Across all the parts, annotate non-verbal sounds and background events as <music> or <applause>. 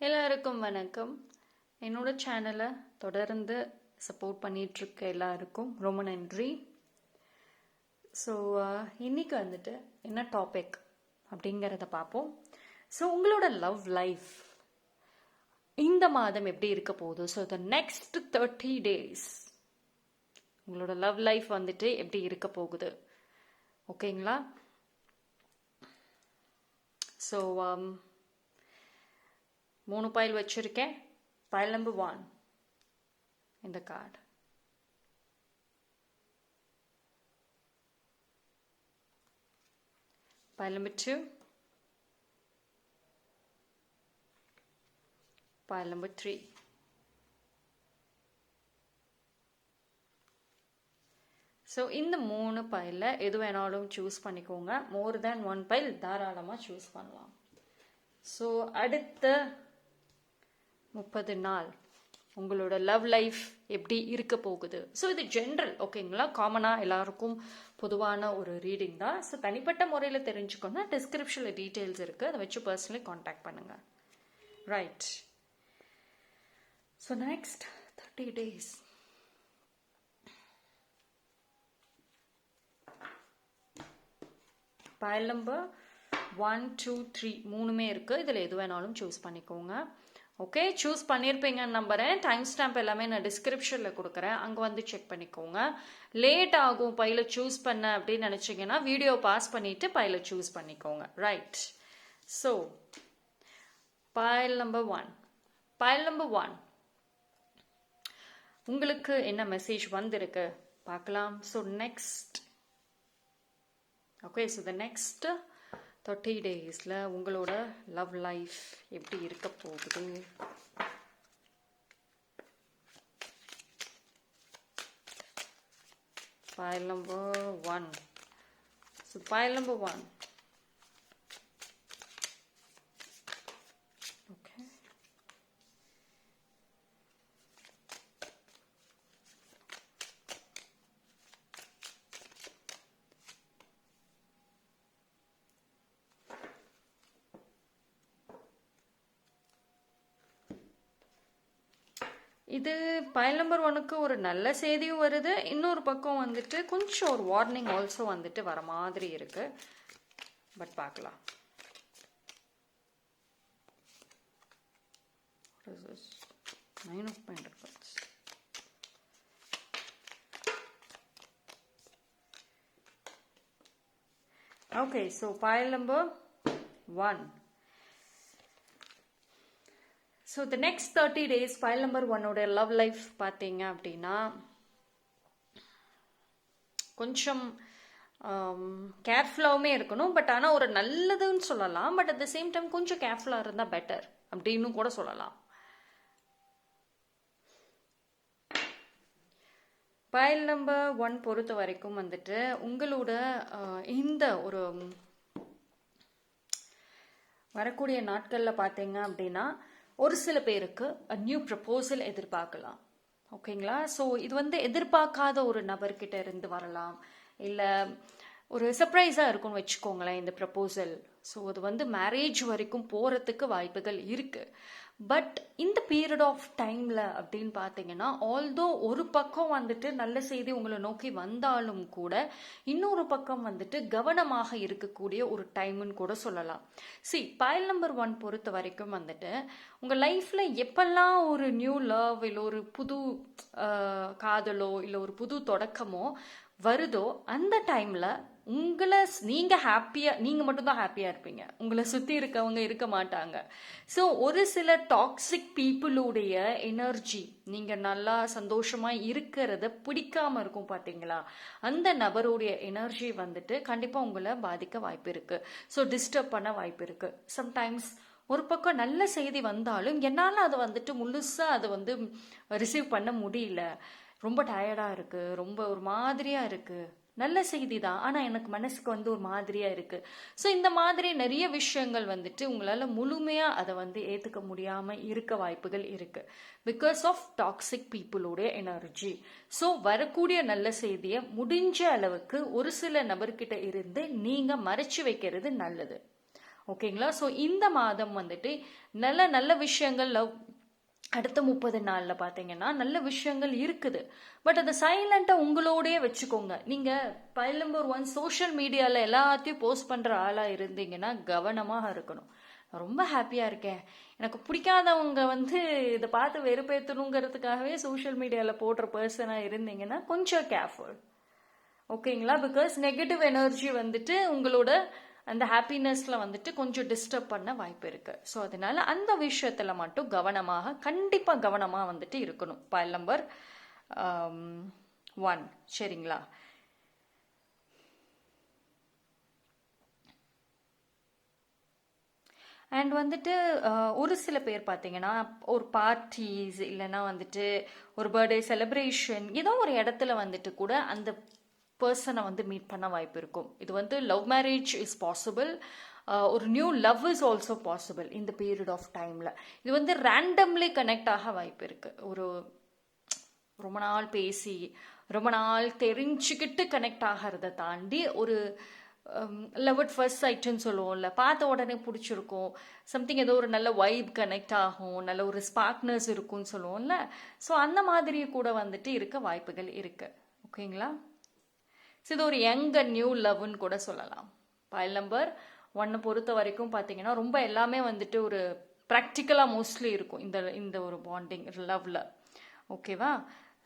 எல்லாருக்கும் வணக்கம். என்னோட சேனலை தொடர்ந்து சப்போர்ட் பண்ணிகிட்ருக்க எல்லாருக்கும் ரொம்ப நன்றி. ஸோ இன்னைக்கு வந்துட்டு என்ன டாபிக் அப்படிங்கிறத பார்ப்போம். ஸோ உங்களோட லவ் லைஃப் இந்த மாதம் எப்படி இருக்க போகுது? So the next thirty days உங்களோட லவ் லைஃப் வந்துட்டு எப்படி இருக்க போகுது? ஓகேங்களா ஸோ மூணு பைல் வச்சுருக்கேன். பாயில் நம்பர் ஒன் இந்த card pile number two. pile number three. So இந்த மூணு பைலில் எது வேணாலும் சூஸ் பண்ணிக்கோங்க. மோர் தேன் ஒன் பைல் தாராளமாக சூஸ் பண்ணலாம். ஸோ அடுத்த முப்பது நாள். உங்களோட லவ் லைஃப் எப்படி இருக்க போகுது? ஸோ இது ஜென்ரல் ஓகேங்களா காமனாக எல்லாருக்கும் பொதுவான ஒரு ரீடிங் தான். ஸோ தனிப்பட்ட முறையில் தெரிஞ்சுக்கோங்க டிஸ்கிரிப்ஷனில் டீட்டெயில்ஸ் இருக்குது அதை வச்சு பர்சனலி காண்டாக்ட் பண்ணுங்கள் right so next thirty days pile number one two three மூணுமே இருக்குது இதில் எது வேணாலும் சூஸ் பண்ணிக்கோங்க. ஓகே சூஸ் பண்ணியிருப்பீங்கன்னு நம்புகிறேன் டைம் ஸ்டாம்ப் எல்லாமே நான் டிஸ்கிரிப்ஷனில் கொடுக்குறேன். அங்கே வந்து செக் பண்ணிக்கோங்க. லேட் ஆகும் பையில சூஸ் பண்ண அப்படின்னு நினச்சிங்கன்னா வீடியோ பாஸ் பண்ணிவிட்டு பையில சூஸ் பண்ணிக்கோங்க. Right so pile number one pile number one உங்களுக்கு என்ன மெசேஜ் வந்திருக்கு? பார்க்கலாம். So next okay so the next thirty டேஸில் உங்களோட லவ் லைஃப் எப்படி இருக்க போகுது? pile number one so pile number one இது பயல் நம்பர் ஒனுக்கு ஒரு நல்ல செய்தியும் வருது. இன்னொரு பக்கம் வந்துட்டு கொஞ்சம் ஒரு வார்னிங் ஆல்சோ வந்துட்டு வர மாதிரி இருக்கு. பட் பார்க்கலாம். Nine of point okay so pile number one so the next thirty days pile number ஒன்னோட லவ் லைஃப் பார்த்தீங்க அப்படின்னா கொஞ்சம் um, கேர்ஃபுல்லாகவுமே இருக்கணும். பட் ஆனால் ஒரு நல்லதுன்னு சொல்லலாம். But at the same time கொஞ்சம் கேர்ஃபுல்லாக இருந்தால் பெட்டர் அப்படின்னு கூட சொல்லலாம். பயல் நம்பர் ஒன் பொறுத்த வரைக்கும் வந்துட்டு உங்களோட இந்த ஒரு வரக்கூடிய நாட்களில் பார்த்தீங்க அப்படின்னா ஒரு சில பேருக்கு நியூ ப்ரப்போசல் எதிர்பார்க்கலாம். ஓகேங்களா ஸோ இது வந்து எதிர்பார்க்காத ஒரு நபர்கிட்ட இருந்து வரலாம். இல்லை ஒரு சர்ப்ரைஸாக இருக்கும்னு வச்சுக்கோங்களேன் இந்த ப்ரப்போசல் ஸோ அது வந்து மேரேஜ் வரைக்கும் போகிறதுக்கு வாய்ப்புகள் இருக்குது பட் இந்த பீரியட் ஆஃப் டைமில் அப்படின்னு பார்த்தீங்கன்னா ஆல்தோ ஒரு பக்கம் வந்துட்டு நல்ல செய்தி உங்களை நோக்கி வந்தாலும் கூட இன்னொரு பக்கம் வந்துட்டு கவனமாக இருக்கக்கூடிய ஒரு டைம்னு கூட சொல்லலாம். சி பயல் நம்பர் ஒன் பொறுத்த வரைக்கும் வந்துட்டு உங்கள் லைஃப்பில் எப்பெல்லாம் ஒரு நியூ லவ் இல்லை ஒரு புது காதலோ இல்லை ஒரு புது தொடக்கமோ வருதோ அந்த டைமில் உங்களை நீங்கள் ஹாப்பியாக நீங்கள் மட்டும்தான் ஹாப்பியாக இருப்பீங்க. உங்களை சுற்றி இருக்கவங்க இருக்க மாட்டாங்க. ஸோ ஒரு சில டாக்ஸிக் பீப்புளுடைய எனர்ஜி நீங்கள் நல்லா சந்தோஷமாக இருக்கிறத பிடிக்காம இருக்கும் பார்த்தீங்களா அந்த நபருடைய எனர்ஜி வந்துட்டு கண்டிப்பாக உங்களை பாதிக்க வாய்ப்பு இருக்குது ஸோ டிஸ்டர்ப் பண்ண வாய்ப்பு இருக்குது சம்டைம்ஸ் ஒரு பக்கம் நல்ல செய்தி வந்தாலும் என்னால் அதை வந்துட்டு முழுசாக அதை வந்து ரிசீவ் பண்ண முடியல. ரொம்ப டயர்டாக இருக்குது ரொம்ப ஒரு மாதிரியாக இருக்குது நல்ல செய்தி தான் ஆனால் எனக்கு மனசுக்கு வந்து ஒரு மாதிரியாக இருக்குது ஸோ இந்த மாதிரி நிறைய விஷயங்கள் வந்துட்டு உங்களால் முழுமையாக அதை வந்து ஏற்றுக்க முடியாமல் இருக்க வாய்ப்புகள் இருக்குது பிகாஸ் ஆஃப் டாக்ஸிக் பீப்புளுடைய எனர்ஜி ஸோ வரக்கூடிய நல்ல செய்தியை முடிஞ்ச அளவுக்கு ஒரு சில நபர்கிட்ட இருந்து நீங்கள் மறைச்சு வைக்கிறது நல்லது. ஓகேங்களா ஸோ இந்த மாதம் வந்துட்டு நல்ல நல்ல விஷயங்கள் லவ் அடுத்த முப்பது நாளில் பார்த்தீங்கன்னா நல்ல விஷயங்கள் இருக்குது. பட் அதை சைலண்ட்டாக உங்களோடயே வச்சுக்கோங்க. நீங்கள் பைல் நம்பர் ஒன் சோஷியல் மீடியாவில் எல்லாத்தையும் போஸ்ட் பண்ணுற ஆளாக இருந்தீங்கன்னா கவனமாக இருக்கணும். ரொம்ப ஹாப்பியாக இருக்கேன். எனக்கு பிடிக்காதவங்க வந்து இதை பார்த்து வெறுப்பேற்றணுங்கிறதுக்காகவே சோஷியல் மீடியாவில் போடுற பர்சனாக இருந்தீங்கன்னா கொஞ்சம் கேர்ஃபுல் ஓகேங்களா பிகாஸ் நெகட்டிவ் எனர்ஜி வந்துட்டு உங்களோட அந்த ஹாப்பினஸ்ல வந்துட்டு கொஞ்சம் டிஸ்டர்ப் பண்ண வாய்ப்பு இருக்கு. ஸோ அதனால அந்த விஷயத்துல மட்டும் கவனமாக கண்டிப்பாக கவனமாக வந்துட்டு இருக்கணும். பயல் நம்பர் ஒன் சரிங்களா? அண்ட் வந்துட்டு uh, ஒரு சில பேர் பார்த்தீங்கன்னா ஒரு பார்ட்டிஸ் இல்லைன்னா வந்துட்டு ஒரு பர்த்டே செலிப்ரேஷன் ஏதோ ஒரு இடத்துல வந்துட்டு கூட அந்த பர்சனை வந்து மீட் பண்ண வாய்ப்பு இருக்கும். இது வந்து லவ் மேரேஜ் இஸ் பாசிபிள் ஒரு new love is also possible இந்த பீரியட் ஆஃப் டைமில் இது வந்து ரேண்டம்லி கனெக்ட் ஆக வாய்ப்பு இருக்குது ஒரு ரொம்ப நாள் பேசி ரொம்ப நாள் தெரிஞ்சுக்கிட்டு கனெக்ட் ஆகிறத தாண்டி ஒரு லவ் அட் ஃபர்ஸ்ட் சைட்டுன்னு சொல்லுவோம்ல பார்த்த உடனே பிடிச்சிருக்கும். சம்திங் ஏதோ ஒரு நல்ல வைப் கனெக்ட் ஆகும் நல்ல ஒரு ஸ்பார்க்னஸ் இருக்கும்னு சொல்லுவோம்ல. ஸோ அந்த மாதிரி கூட வந்துட்டு இருக்க வாய்ப்புகள் இருக்குது ஓகேங்களா ஸோ இது ஒரு யங் அண்ட் நியூ லவ்னு கூட சொல்லலாம். பைல் நம்பர் ஒன்னை பொறுத்த வரைக்கும் பார்த்தீங்கன்னா ரொம்ப எல்லாமே வந்துட்டு ஒரு ப்ராக்டிக்கலாக மோஸ்ட்லி இருக்கும் இந்த இந்த ஒரு பாண்டிங் லவ்வில் ஓகேவா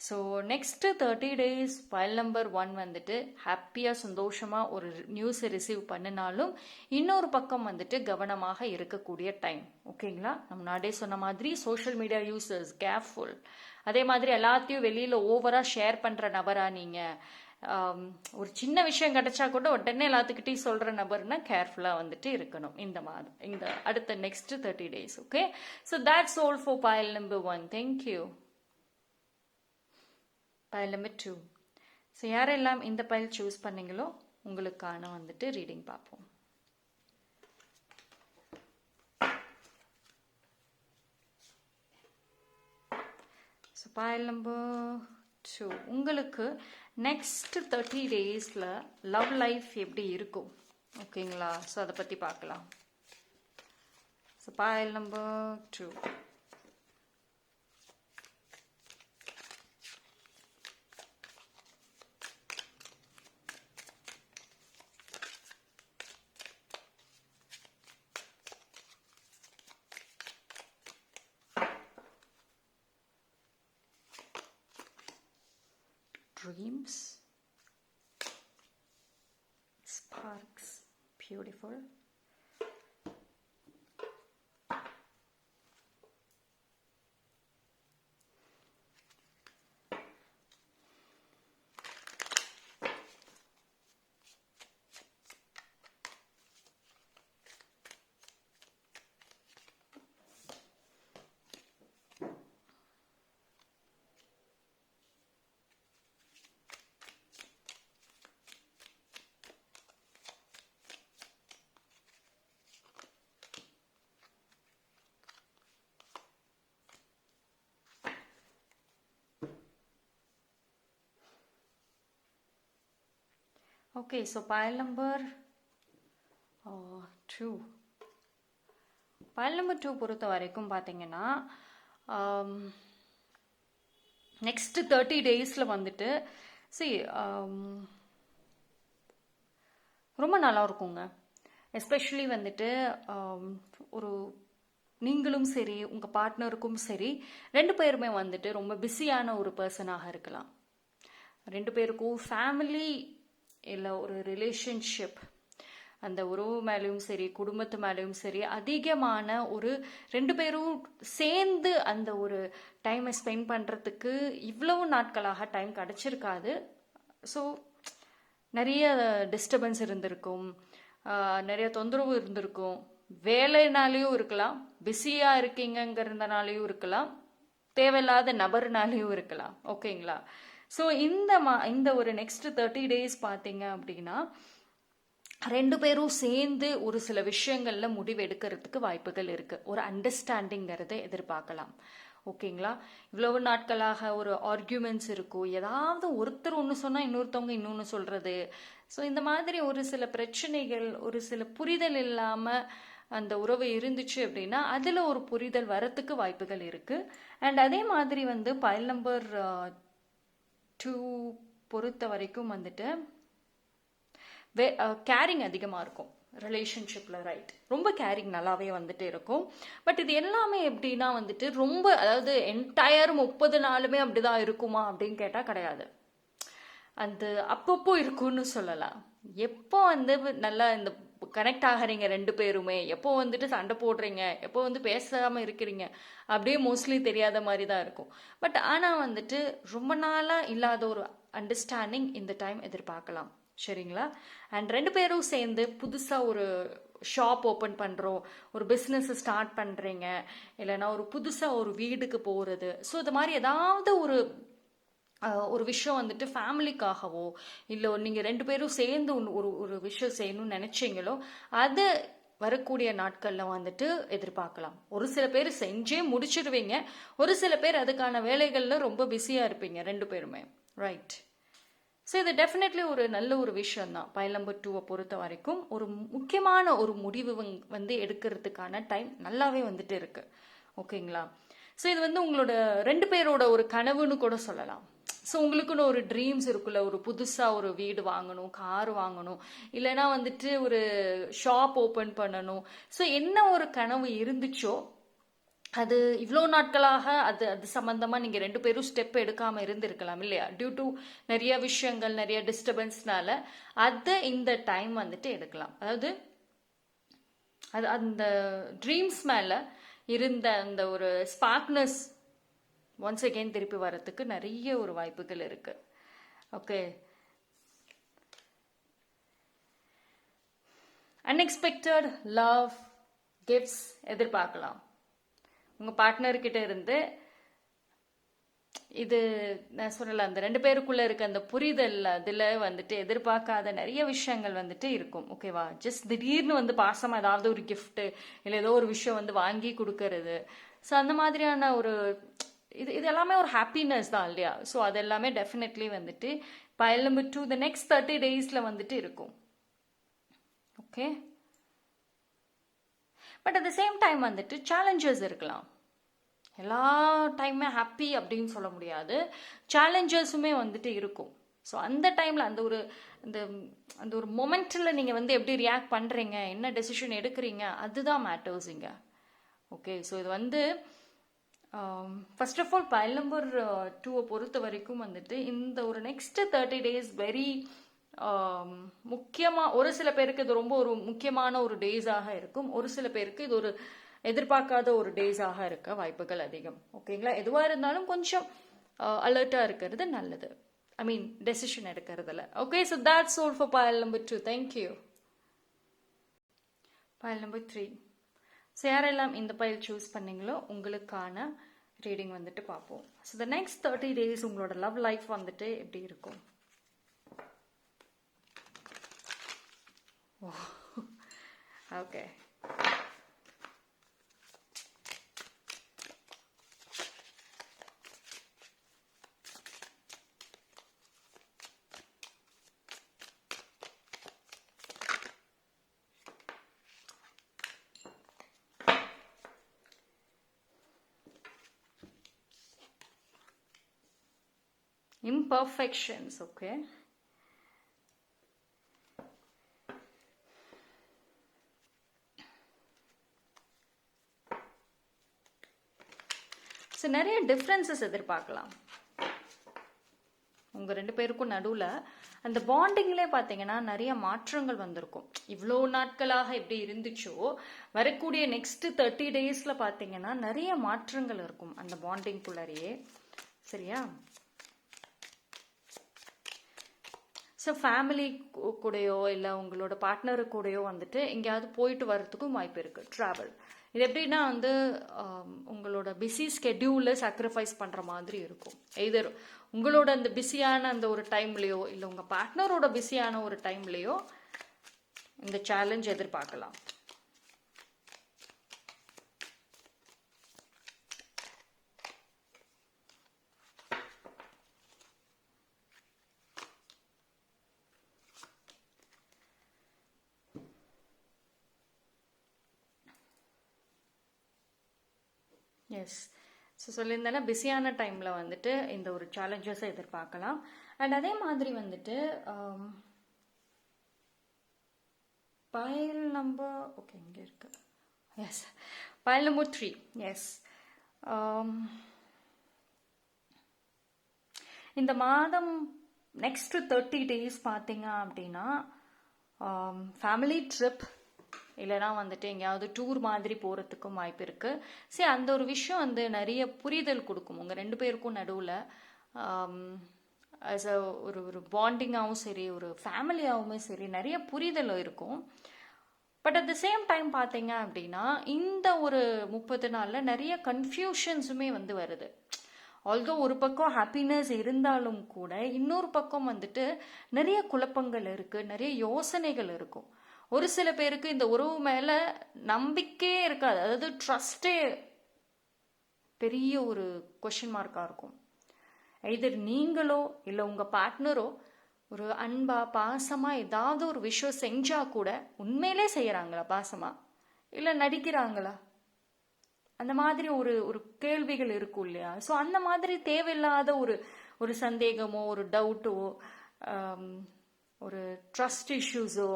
so next thirty days pile number one வந்துட்டு ஹாப்பியாக சந்தோஷமாக ஒரு நியூஸை ரிசீவ் பண்ணினாலும் இன்னொரு பக்கம் வந்துட்டு கவனமாக இருக்கக்கூடிய டைம் ஓகேங்களா நம்ம முன்னாடியே சொன்ன மாதிரி சோஷியல் மீடியா யூசர்ஸ் கேர்ஃபுல் அதே மாதிரி எல்லாத்தையும் வெளியில் ஓவராக ஷேர் பண்ணுற நபரா நீங்கள் ஒரு சின்ன விஷயம் கிடைச்சா கூட உடனே எல்லாத்துக்கிட்டையும் சொல்ற நபர்னா கேர்ஃபுல்லா வந்துட்டு இருக்கணும். இந்த மாதம் இந்த அடுத்த next thirty days okay so that's all for pile number one thank you pile number two so யாரெல்லாம் இந்த பயல் சூஸ் பண்ணீங்களோ உங்களுக்கான வந்துட்டு ரீடிங் பார்ப்போம். ஸோ பயல் நம்பர் ஸோ உங்களுக்கு நெக்ஸ்ட் தேர்ட்டி டேஸில் லவ் லைஃப் எப்படி இருக்கும்? ஓகேங்களா ஸோ அதை பற்றி பார்க்கலாம். So pile number two dreams. Sparks beautiful okay so pile number two pile number two பொறுத்த வரைக்கும் பார்த்தீங்கன்னா நெக்ஸ்ட் um, தேர்ட்டி டேஸில் வந்துட்டு சி um, ரொம்ப நல்லா இருக்குங்க. எஸ்பெஷலி வந்துட்டு um, ஒரு நீங்களும் சரி உங்கள் பார்ட்னருக்கும் சரி ரெண்டு பேருமே வந்துட்டு ரொம்ப பிஸியான ஒரு பர்சனாக இருக்கலாம். ரெண்டு பேருக்கும் ஃபேமிலி இல்லை ஒரு ரிலேஷன்ஷிப் அந்த உறவு மேலேயும் சரி குடும்பத்து மேலேயும் சரி அதிகமான ஒரு ரெண்டு பேரும் சேர்ந்து அந்த ஒரு டைமை ஸ்பெண்ட் பண்ணுறதுக்கு இவ்வளவு நாட்களாக டைம் கிடச்சிருக்காது. ஸோ நிறைய டிஸ்டர்பன்ஸ் இருந்திருக்கும். நிறைய தொந்தரவு இருந்திருக்கும். வேலைனாலேயும் இருக்கலாம் பிஸியாக இருக்கீங்கங்கிறதுனாலையும் இருக்கலாம் தேவையில்லாத நபர்னாலையும் இருக்கலாம். ஓகேங்களா ஸோ இந்த மா இந்த ஒரு நெக்ஸ்ட் தேர்ட்டி டேஸ் பார்த்தீங்க அப்படின்னா ரெண்டு பேரும் சேர்ந்து ஒரு சில விஷயங்களில் முடிவு எடுக்கிறதுக்கு வாய்ப்புகள் இருக்குது ஒரு அண்டர்ஸ்டாண்டிங்கிறத எதிர்பார்க்கலாம். ஓகேங்களா? இவ்வளவு நாட்களாக ஒரு ஆர்கியூமெண்ட்ஸ் இருக்கும் ஏதாவது ஒருத்தர் ஒன்று சொன்னால் இன்னொருத்தவங்க இன்னொன்று சொல்கிறது ஸோ இந்த மாதிரி ஒரு சில பிரச்சனைகள் ஒரு சில புரிதல் இல்லாமல் அந்த உறவு இருந்துச்சு அப்படின்னா அதில் ஒரு புரிதல் வரத்துக்கு வாய்ப்புகள் இருக்குது அண்ட் அதே மாதிரி வந்து பயல் நம்பர் டூ பொறுத்த வரைக்கும் வந்துட்டு வே கேரிங் அதிகமாக இருக்கும். ரிலேஷன்ஷிப்பில் ரைட் ரொம்ப கேரிங் நல்லாவே வந்துட்டு இருக்கும். பட் இது எல்லாமே எப்படின்னா வந்துட்டு ரொம்ப அதாவது என்டையர் முப்பது நாளுமே அப்படிதான் இருக்குமா அப்படின்னு கேட்டால் கிடையாது. அந்த அப்பப்போ இருக்கும்னு சொல்லலாம். எப்போ வந்து நல்லா இந்த கனெக்ட் ஆகிறீங்க ரெண்டு பேருமே. எப்போ வந்துட்டு சண்டை போடுறீங்க? எப்போ வந்து பேசாமல் இருக்கிறீங்க? அப்படியே மோஸ்ட்லி தெரியாத மாதிரி தான் இருக்கும். பட் ஆனால் வந்துட்டு ரொம்ப நாளாக இல்லாத ஒரு அண்டர்ஸ்டாண்டிங் இந்த டைம் எதிர்பார்க்கலாம். சரிங்களா? அண்ட் ரெண்டு பேரும் சேர்ந்து புதுசாக ஒரு ஷாப் ஓப்பன் பண்ணுறோம் ஒரு பிஸ்னஸ் ஸ்டார்ட் பண்ணுறீங்க இல்லைன்னா ஒரு புதுசாக ஒரு வீடுக்கு போகிறது ஸோ இது மாதிரி ஏதாவது ஒரு ஒரு விஷயம் வந்துட்டு ஃபேமிலிக்காகவோ இல்லை நீங்கள் ரெண்டு பேரும் சேர்ந்து ஒன்று ஒரு ஒரு விஷயம் செய்யணும்னு நினச்சிங்களோ அது வரக்கூடிய நாட்களில் வந்துட்டு எதிர்பார்க்கலாம். ஒரு சில பேர் செஞ்சே முடிச்சிடுவீங்க ஒரு சில பேர் அதுக்கான வேலைகளில் ரொம்ப பிஸியாக இருப்பீங்க ரெண்டு பேருமே. ரைட் ஸோ இது டெஃபினெட்லி ஒரு நல்ல ஒரு விஷயம் தான் பைல் நம்பர் டூவை பொறுத்த வரைக்கும் ஒரு முக்கியமான ஒரு முடிவு வந்து எடுக்கிறதுக்கான டைம் நல்லாவே வந்துட்டு இருக்கு. ஓகேங்களா ஸோ இது வந்து உங்களோட ரெண்டு பேரோட ஒரு கனவுன்னு கூட சொல்லலாம். ஸோ உங்களுக்குன்னு ஒரு ட்ரீம்ஸ் இருக்குல்ல ஒரு புதுசாக ஒரு வீடு வாங்கணும் கார் வாங்கணும் இல்லைன்னா வந்துட்டு ஒரு ஷாப் ஓப்பன் பண்ணணும். ஸோ என்ன ஒரு கனவு இருந்துச்சோ அது இவ்வளோ நாட்களாக அது அது சம்மந்தமாக நீங்கள் ரெண்டு பேரும் ஸ்டெப் எடுக்காமல் இருந்திருக்கலாம் இல்லையா? டியூ டு நிறைய விஷயங்கள் நிறைய டிஸ்டர்பன்ஸ்னால அதை இந்த டைம் வந்துட்டு எடுக்கலாம். அதாவது அது அந்த ட்ரீம்ஸ் மேலே இருந்த அந்த ஒரு ஸ்பார்க்னஸ் ஒன்ஸ் அகெயின் திருப்பி வரத்துக்கு நிறைய ஒரு வாய்ப்புகள் இருக்கு. ஓகே அன்எக்ஸ்பெக்டட் லவ் கிஃப்ட்ஸ் எதிர்பார்க்கலாம். உங்கள் பார்ட்னர்கிட்ட இருந்து இது நான் சொல்லலை அந்த ரெண்டு பேருக்குள்ளே இருக்க அந்த புரிதல் அதில் வந்துட்டு எதிர்பார்க்காத நிறைய விஷயங்கள் வந்துட்டு இருக்கும். ஓகேவா ஜஸ்ட் திடீர்னு வந்து பாசமாக ஏதாவது ஒரு கிஃப்ட்டு இல்லை ஏதோ ஒரு விஷயம் வந்து வாங்கி கொடுக்கறது. ஸோ அந்த மாதிரியான ஒரு இது இது எல்லாமே ஒரு ஹாப்பினஸ் தான் இல்லையா? ஸோ அது எல்லாமே டெஃபினெட்லி வந்துட்டு pile number two the next thirty டேஸில் வந்துட்டு இருக்கும். Okay but at the same time வந்துட்டு சேலஞ்சஸ் இருக்கலாம். எல்லா டைமே ஹாப்பி அப்படின்னு சொல்ல முடியாது. சேலஞ்சஸுமே வந்துட்டு இருக்கும். ஸோ அந்த டைமில் அந்த ஒரு அந்த அந்த ஒரு மொமெண்ட்டில் நீங்கள் வந்து எப்படி ரியாக்ட் பண்ணுறீங்க என்ன டெசிஷன் எடுக்கிறீங்க அதுதான் மேட்டர்ஸ் இங்கே. ஓகே ஸோ இது வந்து first of all pile number டூவை பொறுத்த வரைக்கும் வந்துட்டு இந்த ஒரு நெக்ஸ்ட் தேர்ட்டி டேஸ் வெரி முக்கியமாக ஒரு சில பேருக்கு இது ரொம்ப ஒரு முக்கியமான ஒரு டேஸாக இருக்கும். ஒரு சில பேருக்கு இது ஒரு எதிர்பார்க்காத ஒரு டேஸாக இருக்க வாய்ப்புகள் அதிகம். ஓகேங்களா எதுவாக இருந்தாலும் கொஞ்சம் uh, அலர்ட்டாக இருக்கிறது நல்லது. ஐ மீன் டெசிஷன் எடுக்கிறதுல. Okay so that's all for pile number two thank you pile number three so யாரெல்லாம் இந்த பயில் சூஸ் பண்ணீங்களோ உங்களுக்கான ரீடிங் வந்துட்டு பார்ப்போம். So the next thirty days உங்களோட லவ் லைஃப் வந்துட்டு எப்படி இருக்கும்? Oh, <laughs> okay imperfections okay? So நிறைய டிஃப்ரென்சஸ் எதிர்பார்க்கலாம். உங்கள் ரெண்டு பேருக்கும் நடுவில் அந்த பாண்டிங்லே பார்த்தீங்கன்னா நிறைய மாற்றங்கள் வந்திருக்கும். இவ்வளோ நாட்களாக எப்படி இருந்துச்சோ வரக்கூடிய நெக்ஸ்ட் தேர்ட்டி டேஸில் பார்த்தீங்கன்னா நிறைய மாற்றங்கள் இருக்கும் அந்த பாண்டிங்குள்ளாரியே சரியா? ஸோ ஃபேமிலி கூடயோ இல்லை உங்களோட பார்ட்னரு கூடயோ வந்துட்டு எங்கேயாவது போயிட்டு வர்றதுக்கும் வாய்ப்பு இருக்குது ட்ராவல் இது எப்படின்னா வந்து உங்களோட பிஸி ஸ்கெடியூலில் சாக்ரிஃபைஸ் பண்ணுற மாதிரி இருக்கும் எதர் உங்களோட அந்த பிஸியான அந்த ஒரு டைம்லேயோ இல்லை உங்கள் பார்ட்னரோட பிஸியான ஒரு டைம்லேயோ இந்த சேலஞ்ச் எதிர்பார்க்கலாம் எஸ் ஸோ சொல்லியிருந்தேன்னா பிஸியான டைமில் வந்துட்டு இந்த ஒரு சேலஞ்சஸை எதிர்பார்க்கலாம். அண்ட் அதே மாதிரி வந்துட்டு பயல் நம்பர் ஓகே இங்கே இருக்கு. Yes pile number three yes இந்த மாதம் நெக்ஸ்ட் தேர்ட்டி டேஸ் பார்த்தீங்க அப்படின்னா um, ஃபேமிலி ட்ரிப் இல்லைனா வந்துட்டு எங்கேயாவது டூர் மாதிரி போகிறதுக்கும் வாய்ப்பு இருக்குது சரி அந்த ஒரு விஷயம் வந்து நிறைய புரிதல் கொடுக்கும். உங்கள் ரெண்டு பேருக்கும் நடுவில் ஆஸ் அ ஒரு ஒரு பாண்டிங்காகவும் சரி ஒரு ஃபேமிலியாகவுமே சரி நிறைய புரிதல் இருக்கும். But at the same time பார்த்தீங்க அப்படின்னா இந்த ஒரு முப்பது நாளில் நிறைய கன்ஃபியூஷன்ஸுமே வந்து வருது. ஆல்தோ ஒரு பக்கம் ஹாப்பினஸ் இருந்தாலும் கூட இன்னொரு பக்கம் வந்துட்டு நிறைய குழப்பங்கள் இருக்குது நிறைய யோசனைகள் இருக்கும். ஒரு சில பேருக்கு இந்த உறவு மேலே நம்பிக்கையே இருக்காது. அதாவது ட்ரஸ்டே பெரிய ஒரு கொஷின் மார்க்காக இருக்கும். எதர் நீங்களோ இல்லை உங்கள் பார்ட்னரோ ஒரு அன்பா பாசமாக ஏதாவது ஒரு விஷயம் செஞ்சால் கூட உண்மையிலே செய்கிறாங்களா பாசமாக இல்லை நடிக்கிறாங்களா? அந்த மாதிரி ஒரு ஒரு கேள்விகள் இருக்கும் இல்லையா? ஸோ அந்த மாதிரி தேவையில்லாத ஒரு ஒரு சந்தேகமோ ஒரு டவுட்டோ ஒரு ட்ரஸ்ட் இஷ்யூஸோ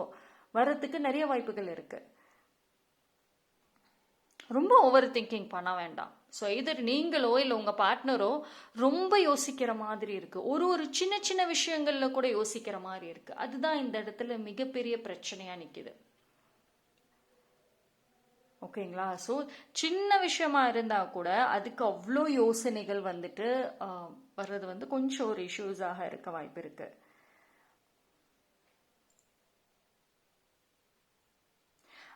வர்றதுக்கு நிறைய வாய்ப்புகள் இருக்கு. ரொம்ப ஓவர் திங்கிங் பண்ண வேண்டாம். ஸோ இதர் நீங்களோ இல்லை உங்கள் பார்ட்னரோ ரொம்ப யோசிக்கிற மாதிரி இருக்கு. ஒரு ஒரு சின்ன சின்ன விஷயங்களில் கூட யோசிக்கிற மாதிரி இருக்கு. அதுதான் இந்த இடத்துல மிகப்பெரிய பிரச்சனையாக நிற்கிது ஓகேங்களா? ஸோ சின்ன விஷயமா இருந்தா கூட அதுக்கு அவ்வளோ யோசனைகள் வந்துட்டு வர்றது வந்து கொஞ்சம் ஒரு இஷ்யூஸாக இருக்க வாய்ப்பு இருக்குது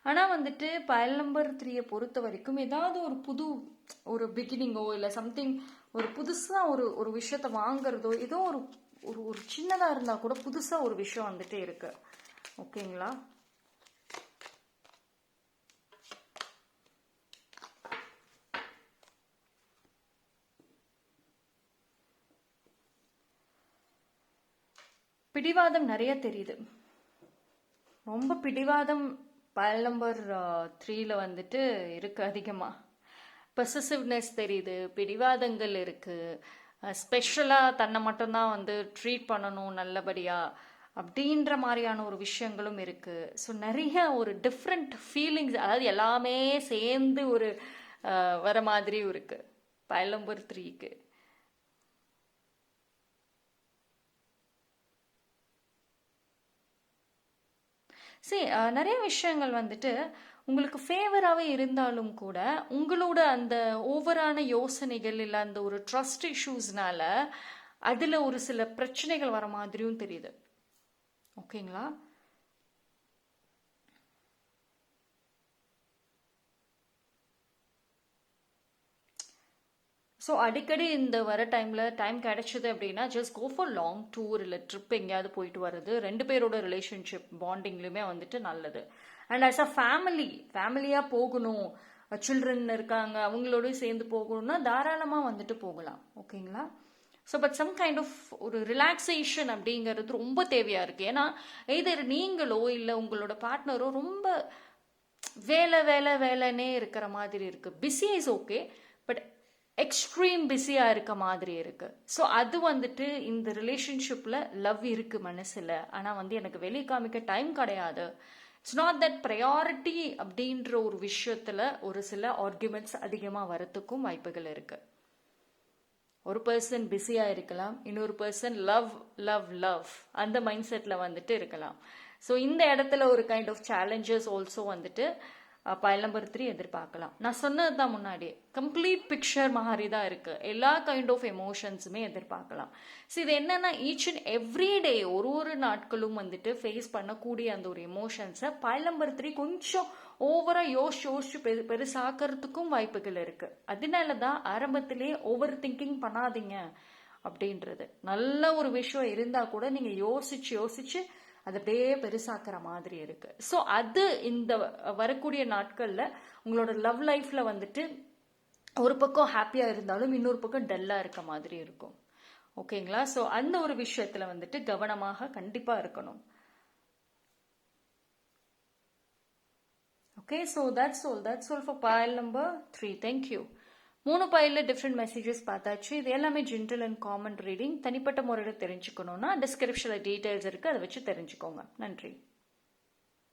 ஆனால் வந்துட்டு பயல் நம்பர் த்ரீயை பொறுத்த வரைக்கும் ஏதாவது ஒரு புது ஒரு பிகினிங்கோ இல்லை சம்திங் ஒரு புதுசாக ஒரு ஒரு விஷயத்த வாங்குறதோ ஏதோ ஒரு ஒரு ஒரு சின்னதாக இருந்தால் கூட புதுசாக ஒரு விஷயம் வந்துட்டே இருக்கு. ஓகேங்களா? பிடிவாதம் நிறைய தெரியுது. ரொம்ப பிடிவாதம் பயல் நம்பர் த்ரீல வந்துட்டு இருக்கு அதிகமாக பொசசிவ்னஸ் தெரியுது பிடிவாதங்கள் இருக்கு. ஸ்பெஷலாக தன்னை மட்டும்தான் வந்து ட்ரீட் பண்ணணும் நல்லபடியாக அப்படின்ற மாதிரியான ஒரு விஷயங்களும் இருக்கு. ஸோ நிறைய ஒரு டிஃப்ரெண்ட் ஃபீலிங்ஸ் அதாவது எல்லாமே சேர்ந்து ஒரு வர மாதிரியும் இருக்கு. பயல் நம்பர் த்ரீக்கு சரி நிறைய விஷயங்கள் வந்துட்டு உங்களுக்கு ஃபேவராகவே இருந்தாலும் கூட உங்களோட அந்த ஓவரான யோசனைகள் இல்லை அந்த ஒரு ட்ரஸ்ட் இஷ்யூஸ்னால அதில் ஒரு சில பிரச்சனைகள் வர மாதிரியும் தெரியுது. ஓகேங்களா ஸோ அடிக்கடி இந்த வர டைமில் டைம் கிடைச்சது அப்படின்னா just go for long tour இல்லை ட்ரிப் எங்கேயாவது போயிட்டு வர்றது. ரெண்டு பேரோட ரிலேஷன்ஷிப் பாண்டிங்லையுமே வந்துட்டு நல்லது. அண்ட் ஆஸ் அ ஃபேமிலி ஃபேமிலியாக போகணும். சில்ட்ரன் இருக்காங்க அவங்களோடய சேர்ந்து போகணும்னா தாராளமாக வந்துட்டு போகலாம். ஓகேங்களா so but some kind of ஒரு ரிலாக்ஸேஷன் அப்படிங்கிறது ரொம்ப தேவையாக இருக்குது ஏன்னா எதர் நீங்களோ இல்லை உங்களோட பார்ட்னரோ ரொம்ப வேலை வேலை வேலைன்னே இருக்கிற மாதிரி இருக்குது பிஸி இஸ் ஓகே எக்ஸ்ட்ரீம் பிஸியாக இருக்க மாதிரி இருக்கு. ஸோ அது வந்துட்டு இந்த ரிலேஷன்ஷிப்பில் லவ் இருக்கு மனசில். ஆனால் வந்து எனக்கு வெளியே காமிக்க டைம் கிடையாது. இட்ஸ் நாட் தட் ப்ரையாரிட்டி அப்படின்ற ஒரு விஷயத்தில் ஒரு சில ஆர்குமெண்ட்ஸ் அதிகமாக வரத்துக்கும் வாய்ப்புகள் இருக்கு. ஒரு பர்சன் பிஸியாக இருக்கலாம். இன்னொரு பர்சன் லவ் லவ் லவ் அந்த மைண்ட் செட்டில் வந்துட்டு இருக்கலாம். ஸோ இந்த இடத்துல ஒரு கைண்ட் ஆஃப் சேலஞ்சஸ் ஆல்சோ வந்துட்டு பயல் நம்பர் த்ரீ எதிர்பார்க்கலாம். நான் சொன்னது தான் முன்னாடி. கம்ப்ளீட் பிக்சர் மாதிரி தான் இருக்கு. எல்லா கைண்ட் ஆஃப் எமோஷன்ஸுமே எதிர்பார்க்கலாம். ஸோ இது என்னன்னா ஈச் அண்ட் எவ்ரி டே ஒரு ஒரு நாட்களும் வந்துட்டு ஃபேஸ் பண்ணக்கூடிய அந்த ஒரு எமோஷன்ஸை பயல் நம்பர் த்ரீ கொஞ்சம் ஓவரா யோசிச்சு யோசிச்சு பெரு பெருசாக்கிறதுக்கும் வாய்ப்புகள் இருக்கு. அதனால தான் ஆரம்பத்திலே ஓவர் திங்கிங் பண்ணாதீங்க அப்படின்றது. நல்ல ஒரு விஷயம் இருந்தா கூட நீங்க யோசிச்சு யோசிச்சு அது அப்படியே பெருசாக்குற மாதிரி இருக்கு. ஸோ அது இந்த வரக்கூடிய நாட்களில் உங்களோட லவ் லைஃப்ல வந்துட்டு ஒரு பக்கம் ஹாப்பியா இருந்தாலும் இன்னொரு பக்கம் டல்லா இருக்க மாதிரி இருக்கும். ஓகேங்களா ஸோ அந்த ஒரு விஷயத்துல வந்துட்டு கவனமாக கண்டிப்பா இருக்கணும். Okay so that's all that's all for Payal number three thank you மூணு பையில் டிஃப்ரெண்ட் மெசேஜஸ் பார்த்தாச்சு. இது எல்லாமே ஜென்ரல் அண்ட் காமன் ரீடிங் தனிப்பட்ட முறையில் தெரிஞ்சுக்கணும்னா டிஸ்கிரிப்ஷனில் டீட்டெயில்ஸ் இருக்குது அதை வச்சு தெரிஞ்சுக்கோங்க. நன்றி.